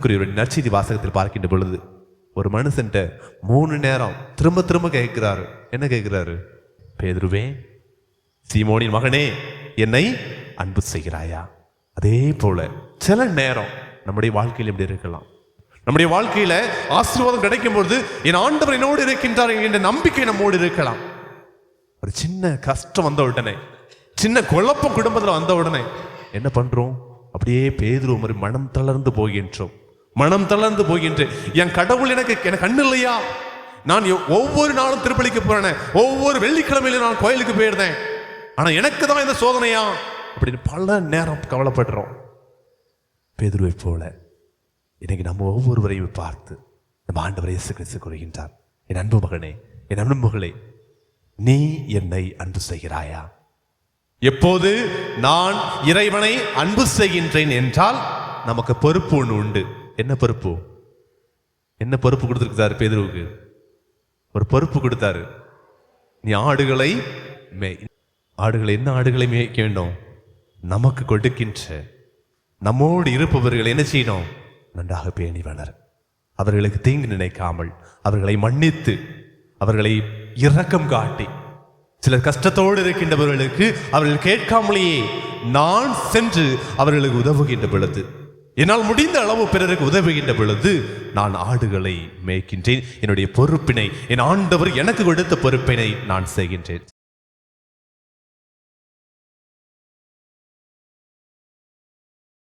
அன்புக்குரியவரின் நற்செய்தி வாசகத்தில் பார்க்கின்ற பொழுது ஒரு மனுஷன்ட்ட மூணு நேரம் திரும்ப திரும்ப கேட்கிறாரு. என்ன கேட்கிறாரு? பேதுருவே சீமோனின் மகனே என்னை அன்பு செய்கிறாயா? அதே போல சில நேரம் நம்முடைய வாழ்க்கையில் இப்படி இருக்கலாம். நம்முடைய வாழ்க்கையில ஆசீர்வாதம் கிடைக்கும் பொழுது என் ஆண்டவர் என்னோடு இருக்கின்றார் என்கின்ற நம்பிக்கை நம்மோடு இருக்கலாம். ஒரு சின்ன கஷ்டம் வந்த உடனே சின்ன குழப்பம் குடும்பத்துல வந்த உடனே என்ன பண்றோம்? அப்படியே பேதுரு மாதிரி மனம் தளர்ந்து போகின்றோம். மனம் தளர்ந்து போகின்றேன். என் கடவுள் எனக்கு எனக்கு கண்ணு இல்லையா? நான் ஒவ்வொரு நாளும் திருப்பலிக்கு போறேன். ஒவ்வொரு வெள்ளிக்கிழமையிலும் நான் கோயிலுக்கு போயிருந்தேன். ஆனா எனக்கு தான் இந்த சோதனையா? அப்படின்னு பல நேரம் கவலைப்படுறோம். பேதுருவை போல இன்னைக்கு நம்ம ஒவ்வொருவரையும் பார்த்து நம்ம ஆண்டவரை இயேசு கிறிஸ்து கூறுகின்றார். என் அன்பு மகனே என் அன்பு மகளே நீ என்னை அன்பு செய்கிறாயா? எப்போது நான் இறைவனை அன்பு செய்கின்றேன் என்றால் நமக்கு பொறுப்பு ஒன்று உண்டு. என்ன பொறுப்பு என்ன பொறுப்பு கொடுத்துருக்காரு பேதுருவுக்கு? ஒரு பொறுப்பு கொடுத்தாரு. நீ ஆடுகளை மே ஆடுகளை என்ன ஆடுகளை மேய்க்க வேண்டும்? நமக்கு கொடுக்கின்ற நம்மோடு இருப்பவர்கள் என்ன செய்யணும்? நன்றாக பேணி வளர். அவர்களுக்கு தீங்கு நினைக்காமல் அவர்களை மன்னித்து அவர்களை இரக்கம் காட்டி. சிலர் கஷ்டத்தோடு இருக்கின்றவர்களுக்கு அவர்கள் கேட்காமலேயே நான் சென்று அவர்களுக்கு உதவுகின்ற பொழுது என்னால் முடிந்த அளவு பிறருக்கு உதவுகின்ற பொழுது நான் ஆடுகளை மேய்க்கின்றேன். என்னுடைய பொறுப்பினை என் ஆண்டவர் எனக்கு கொடுத்த பொறுப்பினை நான் செய்கின்றேன்.